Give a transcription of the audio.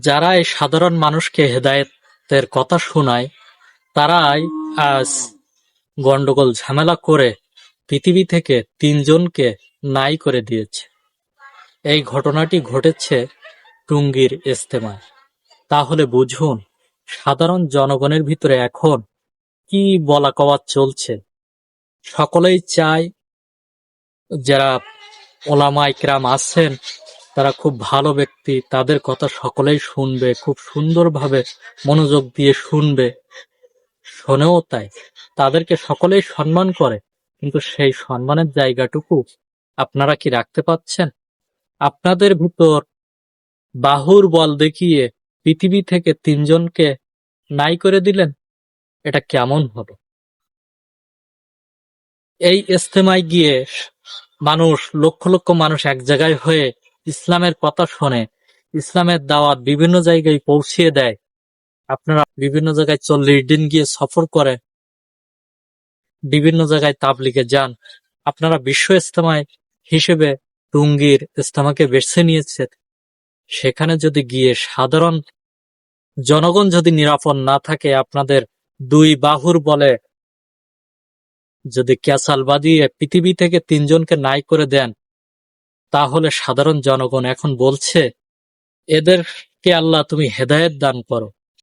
যারা এই সাধারণ মানুষকে হেদায়েতের কথা শোনায়, তারাই আজ গন্ডগোল, ঝামেলা করে পৃথিবী থেকে তিনজনকে নাই করে দিয়েছে। এই ঘটনাটি ঘটেছে টুঙ্গির ইস্তেমায়। তাহলে বুঝুন, সাধারণ জনগণের ভিতরে এখন কি বলা কওয়া চলছে? সকলেই চায় যারা ওলামা ইকরাম আছেন তারা খুব ভালো ব্যক্তি, তাদের কথা সকলেই শুনবে, খুব সুন্দরভাবে মনোযোগ দিয়ে শুনবে। শোনেও তাই, তাদেরকে সকলেই সম্মান করে। কিন্তু সেই সম্মানের জায়গাটুকু আপনারা কি রাখতে পাচ্ছেন? আপনাদের ভিতর বাহুর বল দেখিয়ে পৃথিবী থেকে তিনজনকে নাই করে দিলেন, এটা কেমন হলো? এই ইস্তেমায় গিয়ে মানুষ, লক্ষ লক্ষ মানুষ এক জায়গায় হয়ে ইসলামের কথা শোনে, ইসলামের দাওয়াত বিভিন্ন জায়গায় পৌঁছিয়ে দেয়। আপনারা বিভিন্ন জায়গায় চল্লিশ দিন গিয়ে সফর করে, বিভিন্ন জায়গায় তাবলিগে যান। আপনারা বিশ্ব ইস্তেমায় হিসেবে টুঙ্গির ইস্তেমাকে বেছে নিয়েছেন। সেখানে যদি গিয়ে সাধারণ জনগণ যদি নিরাপদ না থাকে, আপনাদের দুই বাহুর বলে যদি ক্যাসাল বাদিয়ে পৃথিবী থেকে তিনজনকে নাই করে দেন তাহলে সাধারণ জনগণ এখন বলছে এদেরকে আল্লাহ তুমি হেদায়েত দান করো।